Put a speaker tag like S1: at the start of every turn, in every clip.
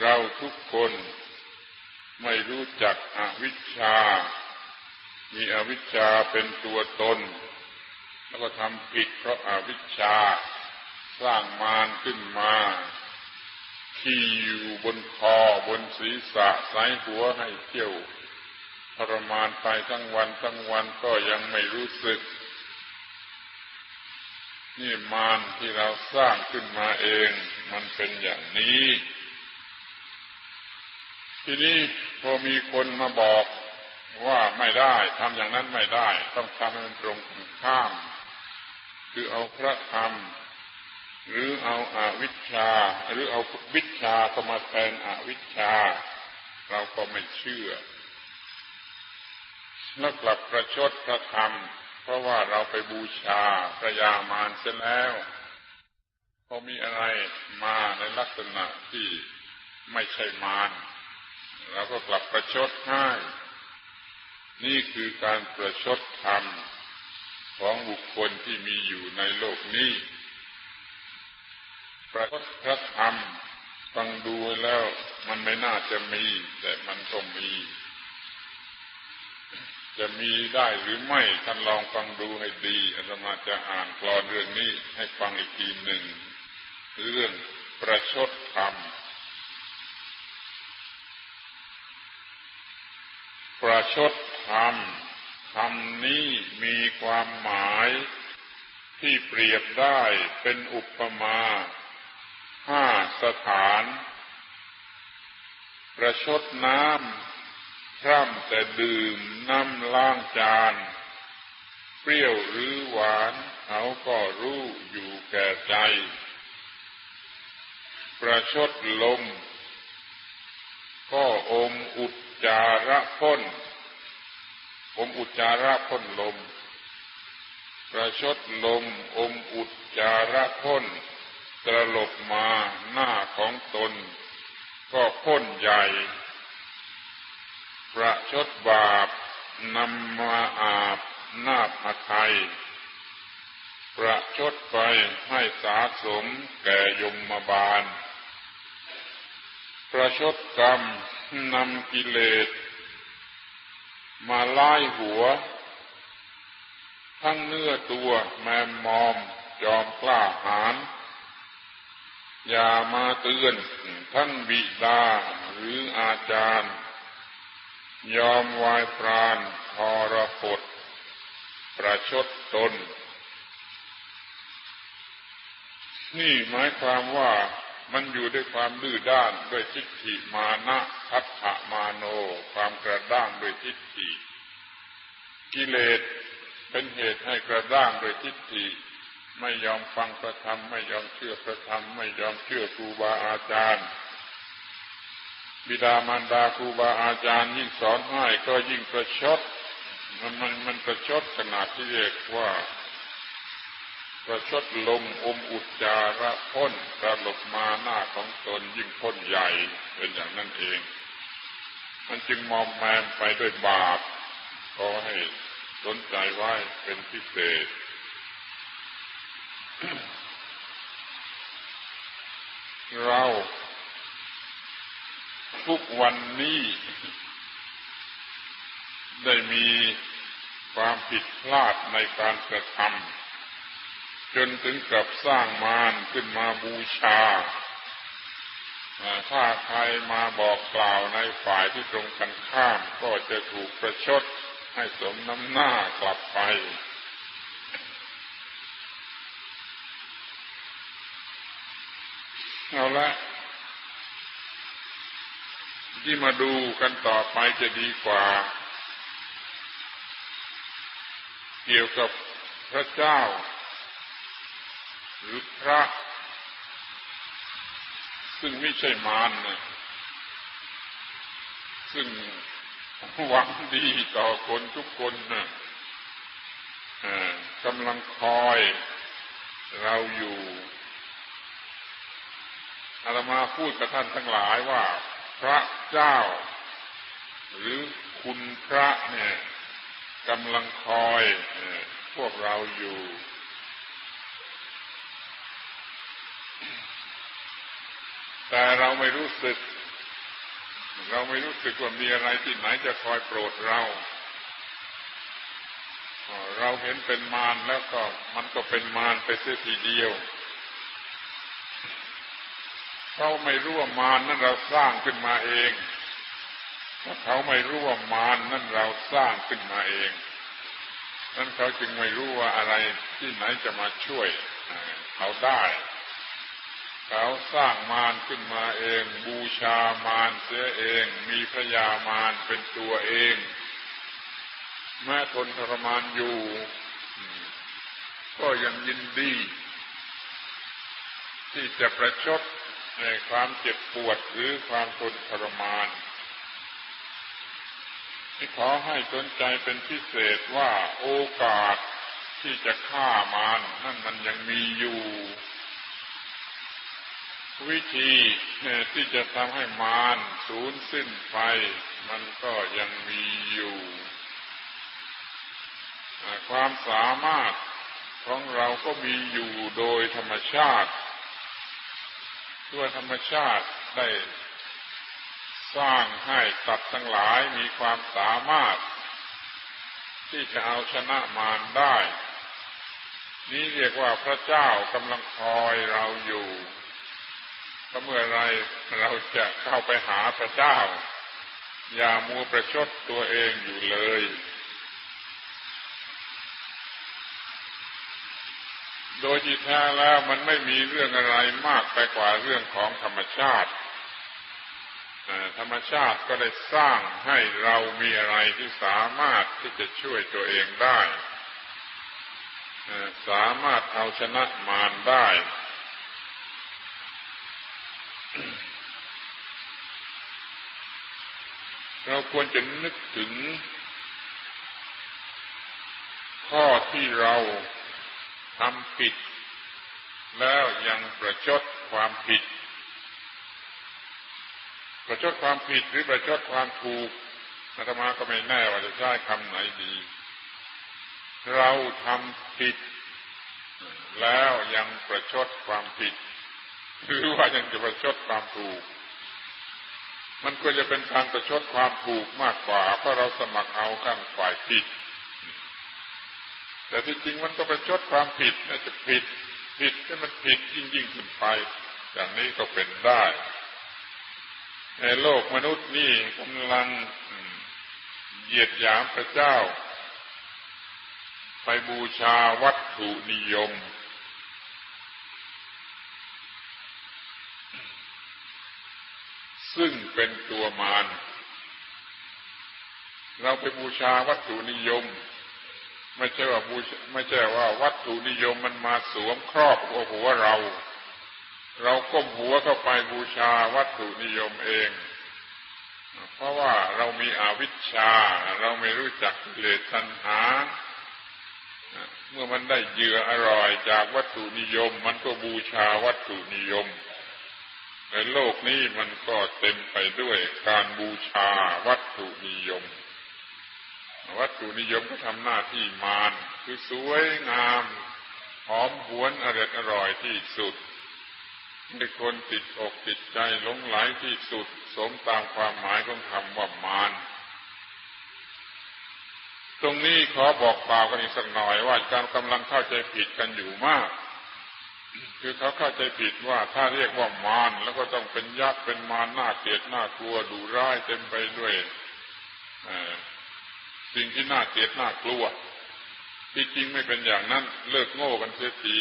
S1: เราทุกคนไม่รู้จักอวิชชา มีอวิชชาเป็นตัวตน แล้วก็ทำผิดเพราะอาวิชชา สร้างมารขึ้นมาขี่อยู่บนคอบนศีรษะสายหัวให้เที่ยวทรมานไปทั้งวันทั้งวันก็ยังไม่รู้สึก นี่มารที่เราสร้างขึ้นมาเอง มันเป็นอย่างนี้ ทีนี้พอมีคนมาบอกว่าไม่ได้ทำอย่างนั้นไม่ได้ ต้องทำให้มันตรงข้าม คือเอาพระธรรม หรือเอาอาวิชชา หรือเอาวิชาเข้ามาแทนอวิชชา เราก็ไม่เชื่อแล้วกลับประชดพระธรรม เพราะว่าเราไปบูชาพระยามารเสียแล้วพอมีอะไรมาในลักษณะที่ไม่ใช่มาร เราก็กลับประชดให้นี่คือการประชดธรรมของบุคคลที่มีอยู่ในโลกนี้ ประพระธรรมฟังดูแล้วมันไม่น่าจะมี แต่มันก็มี จะมีได้หรือไม่ท่านลองฟังดูให้ดีอาตมาจะอ่านกรอนเรื่องนี้ให้ฟังอีกทีหนึ่งเรื่องประชดธรรม ประชดธรรมคำนี้มีความหมายที่เปรียบได้เป็นอุปมาห้าสถาน ประชดน้ำพร่ำแต่ดื่มน้ำล้างจาน เปรี้ยวหรือหวานเขาก็รู้อยู่แก่ใจ ประชดลม ก็อมอุจ จาระพ้นอมอุจจาระพ้นลม ประชดลม อมอุจจาระพ้นตลบมาหน้าของตน ก็พ้นใหญ่ ประชดบาปนำมาอาบหน้าพระไทยประชดไปให้สาสมแก่ยมมาบาล ประชดกรรม นำกิเลสมาไล่หัว ทั้งเนื้อตัวแมมมอม จอมกล้าหาญอย่ามาเตือนท่านบิดาหรืออาจารย์ ยอมวายพรานทรพดประชดตน นี่หมายความว่า มันอยู่ด้วยความดื้อด้านด้วยทิฏฐิมานะทัตถมาโน ความกระด้างด้วยทิฏฐิ กิเลสเป็นเหตุให้กระด้างด้วยทิฏฐิ ไม่ยอมฟังพระธรรม ไม่ยอมเชื่อพระธรรม ไม่ยอมเชื่อครูบาอาจารย์ บิดามารดาครูบาอาจารย์ยิ่งสอนให้ก็ยิ่งประชด มันมันมันประชดขนาดที่เรียกว่า ประชดลมอมอุจจาระพ้นกระหลบมาหน้าของตนยิ่งพ้นใหญ่เป็นอย่างนั้นเอง มันจึงมอมแมมไปด้วยบาปก็ให้สนใจไว้เป็นพิเศษ เรา ทุกวันนี้ ได้มีความผิดพลาดในการกระทำ จนถึงกับสร้างมารขึ้นมาบูชา ถ้าใครมาบอกกล่าวในฝ่ายที่ตรงกันข้าม ก็จะถูกประชดให้สมน้ำหน้ากลับไป เอาละที่มาดูกันต่อไปจะดีกว่า เกี่ยวกับพระเจ้า หรือพระ ซึ่งไม่ใช่มารนะซึ่งหวังดีต่อคนทุกคนนะกำลังคอยเราอยู่อาตมาพูดกับท่านทั้งหลายว่า พระเจ้า หรือคุณพระเนี่ยกำลังคอยพวกเราอยู่ แต่เราไม่รู้สึก เราไม่รู้สึกว่ามีอะไรที่ไหนจะคอยโปรดเรา เราเห็นเป็นมารแล้วก็มันก็เป็นมารไปเสียทีเดียวเขาไม่รู้ว่ามารนั่นเราสร้างขึ้นมาเองถ้าเขาไม่รู้ว่ามารนั่นเราสร้างขึ้นมาเอง นั่นเขาจึงไม่รู้ว่าอะไรที่ไหนจะมาช่วยเขาได้ เขาสร้างมารขึ้นมาเอง บูชามารเสียเอง มีพระยามารเป็นตัวเองแม้ทนทรมานอยู่ ก็ยังยินดี ที่จะประชดในความเจ็บปวดหรือความทนทรมานที่ขอให้สนใจเป็นพิเศษว่าโอกาสที่จะฆ่ามารนั่นมันยังมีอยู่ วิธีที่จะทำให้มารสูญสิ้นไป มันก็ยังมีอยู่ความสามารถของเราก็มีอยู่โดยธรรมชาติตัวธรรมชาติได้สร้างให้ตัดทั้งหลายมีความสามารถ ที่จะเอาชนะมารได้ นี้เรียกว่าพระเจ้ากำลังคอยเราอยู่ เมื่อไรเราจะเข้าไปหาพระเจ้า อย่ามัวประชดตัวเองอยู่เลย โดยที่แท้แล้วมันไม่มีเรื่องอะไรมากไปกว่าเรื่องของธรรมชาติ ธรรมชาติก็ได้สร้างให้เรามีอะไรที่สามารถที่จะช่วยตัวเองได้ สามารถเอาชนะมารได้ เราควรจะนึกถึง ข้อที่เราทำผิด แล้วยังประชดความผิด ประชดความผิดหรือประชดความถูกอาตมาก็ไม่แน่ว่าจะใช้คำไหนดี เราทำผิด แล้วยังประชดความผิดหรือว่ายังจะประชดความถูก มันก็จะเป็นการประชดความถูกมากกว่า เพราะเราสมัครเอาข้างฝ่ายผิด แต่ที่จริงมันก็ประชดความผิดน่าจะผิดผิดให้มันผิดยิ่งยิ่งขึ้นไป อย่างนี้ก็เป็นได้ ในโลกมนุษย์นี่กำลังเหยียดหยามพระเจ้า ไปบูชาวัตถุนิยม ซึ่งเป็นตัวมารเราไปบูชาวัตถุนิยม ไม่ใช่ว่าบูชไม่ใช่ว่าวัตถุนิยมมันมาสวมครอบหัวเรา เราก้มหัวเข้าไปบูชาวัตถุนิยมเอง เพราะว่าเรามีอวิชชา เราไม่รู้จักเลสตัณหา เมื่อมันได้เหยื่ออร่อยจากวัตถุนิยม มันก็บูชาวัตถุนิยม ในโลกนี้มันก็เต็มไปด้วยการบูชาวัตถุนิยม วัตถุนิยมก็ทำหน้าที่มารคือสวยงามหอมหวนอร่อยอร่อยที่สุดให้คนติดอกติดใจหลงไหลที่สุด สมตามความหมายของคำว่ามารตรงนี้ขอบอกกล่ากันอีกสักหน่อยว่าการกำลังเข้าใจผิดกันอยู่มาก คือเขาเข้าใจผิดว่าถ้าเรียกว่ามารแล้วก็ต้องเป็นยักษ์เป็นมารหน้าเกลียดหน้ากลัวดุร้ายเต็มไปด้วยสิ่งที่น่าเกลียดน่ากลัว ที่จริงไม่เป็นอย่างนั้น เลิกโง่กันเสียที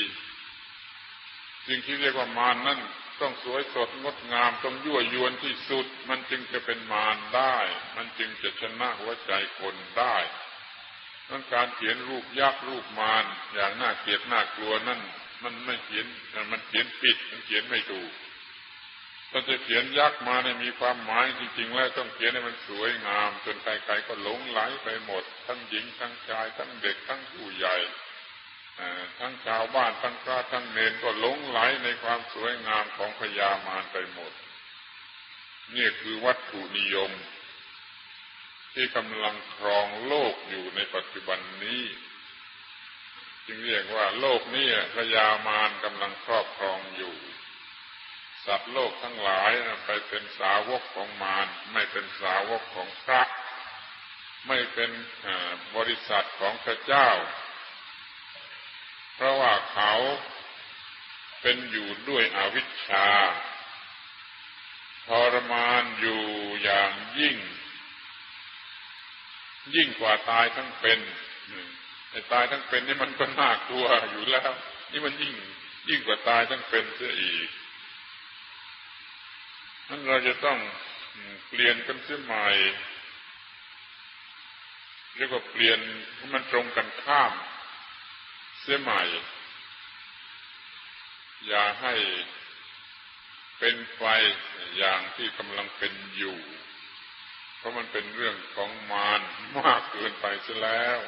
S1: สิ่งที่เรียกว่ามารนั่นต้องสวยสดงดงามต้องยั่วยวนที่สุด มันจึงจะเป็นมารได้ มันจึงจะชนะหัวใจคนได้นั่นการเขียนรูปยักษ์รูปมารอย่างน่าเกลียดน่ากลัวนั่น มันไม่เขียนมันเขียนผิดมันเขียนไม่ถูกถ้าจะเขียนยักษ์มาเนี่ยมีความหมายจริง ๆ แล้วต้องเขียนให้มันสวยงามจนใครๆก็หลงไหลไปหมด ทั้งหญิงทั้งชายทั้งเด็กทั้งผู้ใหญ่ทั้งชาวบ้านทั้งพระทั้งเนนก็หลงไหลในความสวยงามของพญามารไปหมด นี่คือวัตถุนิยม ที่กำลังครองโลกอยู่ในปัจจุบันนี้ จึงเรียกว่าโลกนี้พระยามารกำลังครอบครองอยู่ สัตว์โลกทั้งหลายไปเป็นสาวกของมารไม่เป็นสาวกของพระ ไม่เป็นบริษัทของพระเจ้า เพราะว่าเขาเป็นอยู่ด้วยอวิชชาทรมานอยู่อย่างยิ่ง ยิ่งกว่าตายทั้งเป็น ตายทั้งเป็นนี่มันก็น่ากลัวอยู่แล้ว นี่มันยิ่งยิ่งกว่าตายทั้งเป็นเสียอีกนั้นเราจะต้องเปลี่ยนกันเสียใหม่เรียกว่าเปลี่ยนให้มันตรงกันข้าม เสียใหม่ อย่าให้เป็นไฟอย่างที่กำลังเป็นอยู่ เพราะมันเป็นเรื่องของมารมากเกินไปซะแล้ว